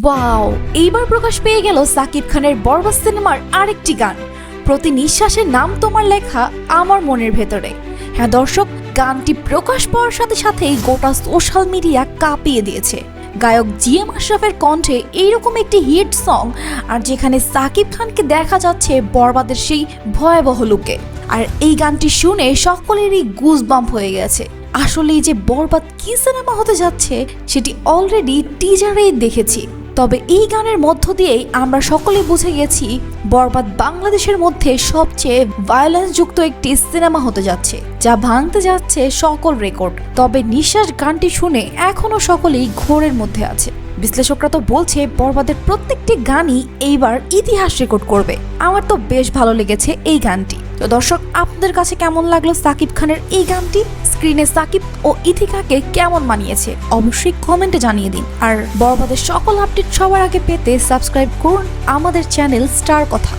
Wow এইবার প্রকাশ পেয়ে গেল সাকিব খানের বরবাদ সিনেমার আরেকটি গান। প্রতি নিঃশ্বাসের নাম তোমার লেখা আমার মনের ভেতরে। হ্যাঁ দর্শক, গানটি প্রকাশ পাওয়ার সাথে সাথেই গোটা সোশ্যাল মিডিয়া কাঁপিয়ে দিয়েছে। গায়ক জি এম আশরাফের কণ্ঠে এইরকম একটি হিট সং, আর যেখানে সাকিব খানকে দেখা যাচ্ছে বরবাদের সেই ভয়াবহ লুকে। আর এই গানটি শুনে সকলেরই গুজ বাম্প হয়ে গেছে। আসলে এই যে বরবাদ কি সিনেমা হতে যাচ্ছে, সেটি অলরেডি টিজারেই দেখেছি। তবে এই গানের মধ্য দিয়েই আমরা সকলে বুঝে গেছি, বরবাদ বাংলাদেশের মধ্যে সবচেয়ে ভায়োলেন্স যুক্ত একটি সিনেমা হতে যাচ্ছে, যা ভাঙতে যাচ্ছে সকল রেকর্ড তবে নিঃশ্বাস গানটি শুনে এখনও সকলেই ঘোরের মধ্যে আছে। বিশ্লেষকরা তো বলছে, বরবাদের প্রত্যেকটি গানই এইবার ইতিহাস রেকর্ড করবে। আমার তো বেশ ভালো লেগেছে এই গানটি। তো দর্শক, আপনাদের কাছে কেমন লাগল সাকিব খানের এই গানটি? স্ক্রিনে সাকিব ও ইথিকাকে কেমন মানিয়েছে? অবশ্যই কমেন্টে জানিয়ে দিন। আর বড়বাদের সকল আপডেট সবার আগে পেতে সাবস্ক্রাইব করুন আমাদের চ্যানেল স্টার কথা